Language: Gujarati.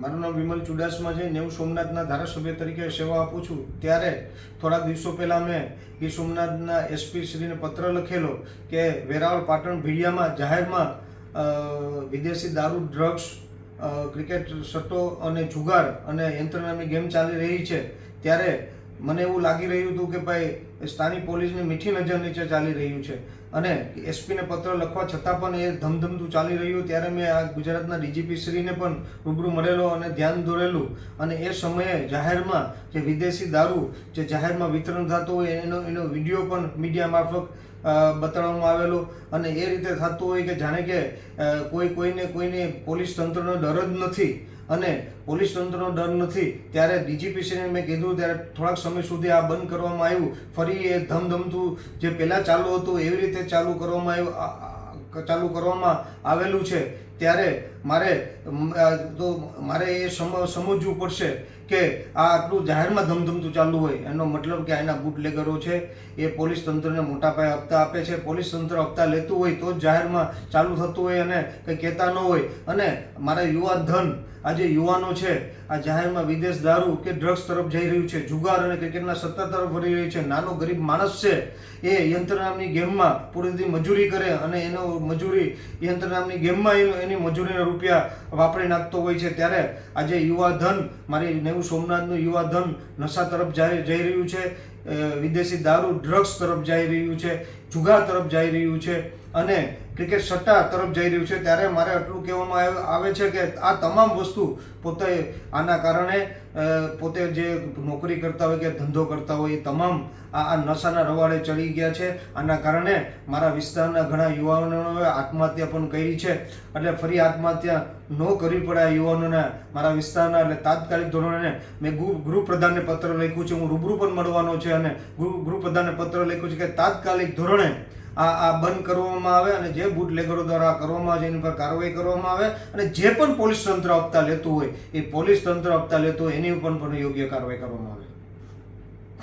મારું નામ વિમલ ચુડાસમા છે. નેવું સોમનાથના ધારાસભ્ય તરીકે સેવા આપું છું. ત્યારે થોડા દિવસો પહેલાં મેં ગીર સોમનાથના એસપી શ્રીને પત્ર લખેલો કે વેરાવળ પાટણ ભીડિયામાં જાહેરમાં વિદેશી દારૂ, ડ્રગ્સ ક્રિકેટ, સટ્ટો અને જુગાર અને યંત્ર ગેમ ચાલી રહી છે. ત્યારે મને એવું લાગી રહ્યું હતું કે ભાઈ સ્થાનિક પોલીસની મીઠી નજર નીચે ચાલી રહ્યું છે. અને એસપીને પત્ર લખવા છતાં પણ એ ધમધમતું ચાલી રહ્યું. ત્યારે મેં આ ગુજરાતના ડીજીપી શ્રીને પણ રૂબરૂ મળેલો અને ધ્યાન દોરેલું. અને એ સમયે જાહેરમાં જે વિદેશી દારૂ, જે જાહેરમાં વિતરણ થતું હોય, એનો એનો વીડિયો પણ મીડિયા મારફત બતાડવામાં આવેલો. અને એ રીતે થતું હોય કે જાણે કે કોઈ, કોઈને કોઈને પોલીસ તંત્રનો ડર જ નથી. અને પોલીસ તંત્રનો ડર નથી. ત્યારે ડીજીપીસીને મેં કીધું, ત્યારે થોડાક સમય સુધી આ બંધ કરવામાં આવ્યું. ફરી એ ધમધમતું જે પહેલાં ચાલુ હતું, એવી રીતે ચાલુ કરવામાં આવ્યું ચાલુ કરવામાં આવેલું છે. ત્યારે મારે તો મારે એ સમ, સમજવું પડશે કે આ આટલું જાહેરમાં ધમધમતું ચાલુ હોય, એનો મતલબ કે આના બુટલેગરો છે, એ પોલીસ તંત્રને મોટા પાયે હપ્તા આપે છે, પોલીસ તંત્ર હપ્તા લેતું હોય તો જ જાહેરમાં ચાલુ થતું હોય અને કંઈ કહેતા ન હોય. અને મારા યુવા ધન, આ જે યુવાનો છે, આ જાહેરમાં વિદેશ દારૂ કે ડ્રગ્સ તરફ જઈ રહ્યું છે, જુગાર અને ક્રિકેટના સત્તા તરફ વળી રહ્યું છે, નાનો ગરીબ માણસ છે, એ યંત્ર નામની ગેમમાં પૂરેથી મજૂરી કરે અને એનો મજૂરી યંત્ર નામની ગેમમાં એનો એની મજૂરીના રૂપિયા વાપરી નાખતો હોય છે ત્યારે આજે યુવા ધન મારી નેવું સોમનાથનું યુવા ધન નશા તરફ જઈ રહ્યું છે. વિદેશી દારૂ ડ્રગ્સ તરફ જઈ રહ્યું છે, જુગાર તરફ જઈ રહ્યું છે અને ક્રિકેટ સટ્ટા તરફ જઈ રહ્યું છે. ત્યારે મારે આટલું કહેવામાં આવે- છે કે આ તમામ વસ્તુ પોતે આના કારણે પોતે જે નોકરી કરતા હોય કે ધંધો કરતા હોય એ તમામ આ આ નશાના રવાડે ચડી ગયા છે. આના કારણે મારા વિસ્તારના ઘણા યુવાનોએ આત્મહત્યા પણ કરી છે. એટલે ફરી આત્મહત્યા ન કરવી પડે આ યુવાનોને મારા વિસ્તારના એટલે તાત્કાલિક ધોરણે મેં ગૃહ પ્રધાનને પત્ર લખ્યું છે. હું રૂબરૂ પણ મળવાનો છે. અને ગૃહપ્રધાને પત્ર લખ્યું છે કે તાત્કાલિક ધોરણે આ આ બંધ કરવામાં આવે અને જે બુટલેગરો દ્વારા કરવામાં આવે એની પર કાર્યવાહી કરવામાં આવે અને જે પણ પોલીસ તંત્ર હપ્તા લેતું હોય, એ પોલીસ તંત્ર હપ્તા લેતું હોય, એની ઉપર પણ યોગ્ય કાર્યવાહી કરવામાં આવે.